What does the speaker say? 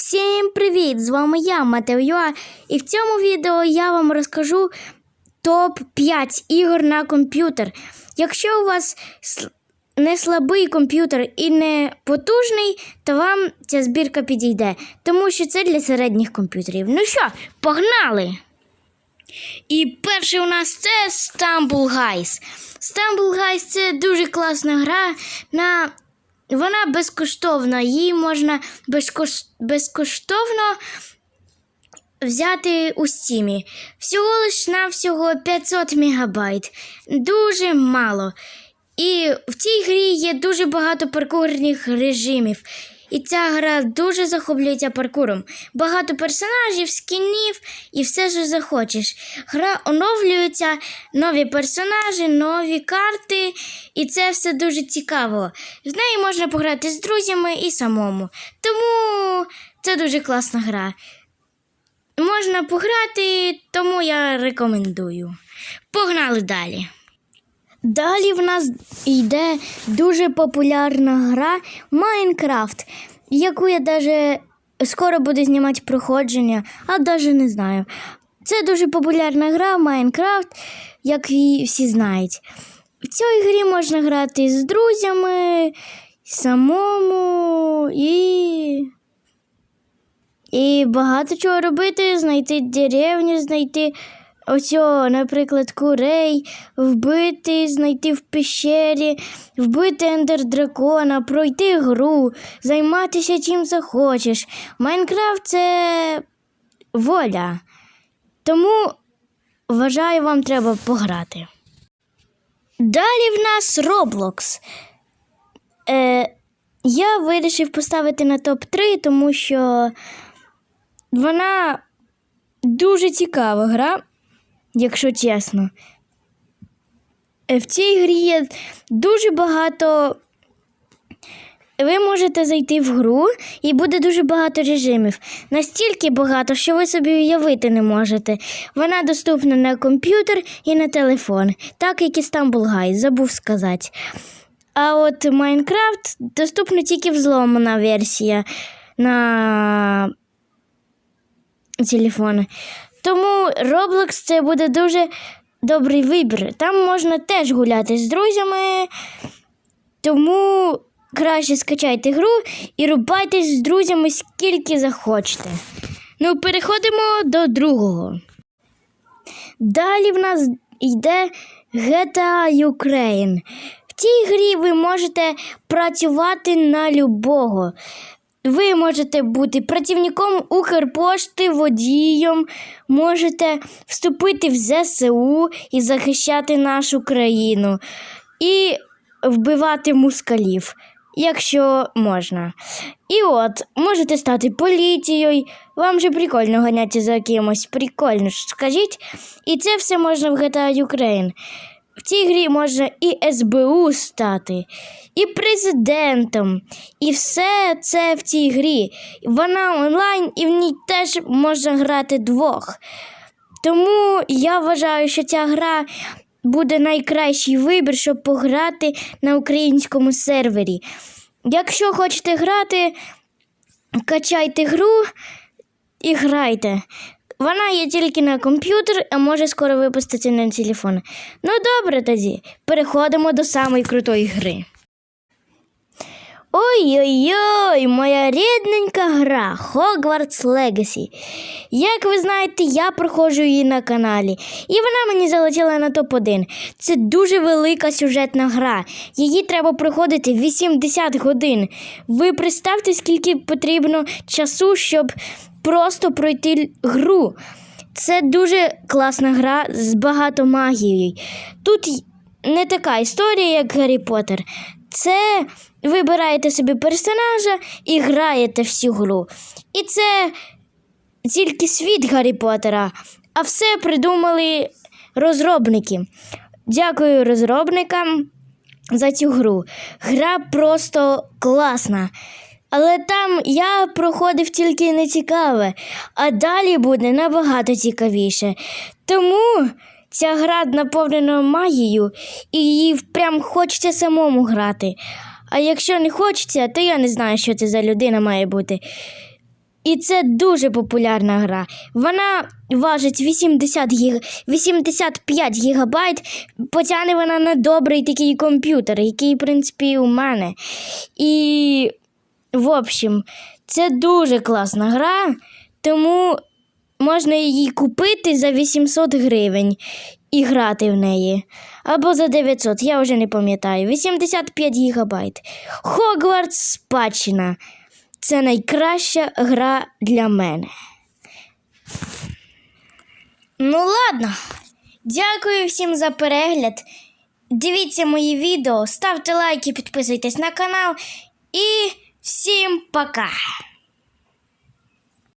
Всім привіт! З вами я, Матео, Юа, і в цьому відео я вам розкажу топ-5 ігор на комп'ютер. Якщо у вас не слабий комп'ютер і не потужний, то вам ця збірка підійде, тому що це для середніх комп'ютерів. Ну що, погнали! І перший у нас це Stumble Guys. Stumble Guys це дуже класна гра на вона безкоштовна, її можна безкоштовно взяти у стімі. Всього лиш на всього 500 мегабайт. Дуже мало. І в цій грі є дуже багато паркурних режимів. І ця гра дуже захоплюється паркуром. Багато персонажів, скінів і все, що захочеш. Гра оновлюється, нові персонажі, нові карти, і це все дуже цікаво. В неї можна пограти з друзями і самому. Тому це дуже класна гра. Можна пограти, тому я рекомендую. Погнали далі. Далі в нас йде дуже популярна гра Майнкрафт, яку я даже скоро буду знімати проходження, а навіть не знаю. Це дуже популярна гра Майнкрафт, як її всі знають. В цій грі можна грати з друзями, самому і. І багато чого робити, знайти деревню, знайти ось, наприклад, курей, вбити, знайти в пещері, вбити ендер-дракона, пройти гру, займатися чим захочеш. Майнкрафт це воля. Тому вважаю, вам треба пограти. Далі в нас Roblox. Е, я вирішив поставити на топ-3, тому що вона дуже цікава гра, якщо чесно. Е, В цій грі є дуже багато. Ви можете зайти в гру і буде дуже багато режимів. Настільки багато, що ви собі уявити не можете. Вона доступна на комп'ютер і на телефон, так як і Guys, забув сказати. А от Майнкрафт доступна тільки взломана версія на телефони. Тому Roblox це буде дуже добрий вибір. Там можна теж гуляти з друзями. Тому краще скачайте гру і рубайтесь з друзями скільки захочете. Ну, переходимо до другого. Далі в нас йде GTA Ukraine. В цій грі ви можете працювати на любого. Ви можете бути працівником Укрпошти, водієм, можете вступити в ЗСУ і захищати нашу країну, і вбивати мускалів, якщо можна. І от, можете стати поліцією, вам же прикольно ганятися за кимось, прикольно скажіть. І це все можна в GTA Ukraine. В цій грі можна і СБУ стати, і президентом. І все це в цій грі. Вона онлайн, і в ній теж можна грати двох. Тому я вважаю, що ця гра буде найкращий вибір, щоб пограти на українському сервері. Якщо хочете грати, качайте гру і грайте. Вона є тільки на комп'ютер, а може скоро випустити на телефон. Ну добре тоді, переходимо до самої крутої гри. Ой-ой-ой, моя рідненька гра Hogwarts Legacy. Як ви знаєте, я проходжу її на каналі, і вона мені залетіла на топ-1. Це дуже велика сюжетна гра. Її треба проходити 80 годин. Ви представте, скільки потрібно часу, щоб просто пройти гру. Це дуже класна гра з багато магією. Тут не така історія, як Гаррі Поттер. Це вибираєте собі персонажа і граєте всю гру. І це тільки світ Гаррі Поттера, а все придумали розробники. Дякую розробникам за цю гру. Гра просто класна. Але там я проходив тільки нецікаве, а далі буде набагато цікавіше. Тому ця гра наповнена магією, і її прям хочеться самому грати. А якщо не хочеться, то я не знаю, що це за людина має бути. І це дуже популярна гра. Вона важить 80 гіг... 85 гігабайт. Потягне вона на добрий такий комп'ютер, який, в принципі, у мене. І, в общем, це дуже класна гра, тому можна її купити за 800 гривень і грати в неї. Або за 900, я вже не пам'ятаю. 85 гігабайт. Хогвартс спадщина. Це найкраща гра для мене. Ну, ладно. Дякую всім за перегляд. Дивіться мої відео, ставте лайки, підписуйтесь на канал і всім пока!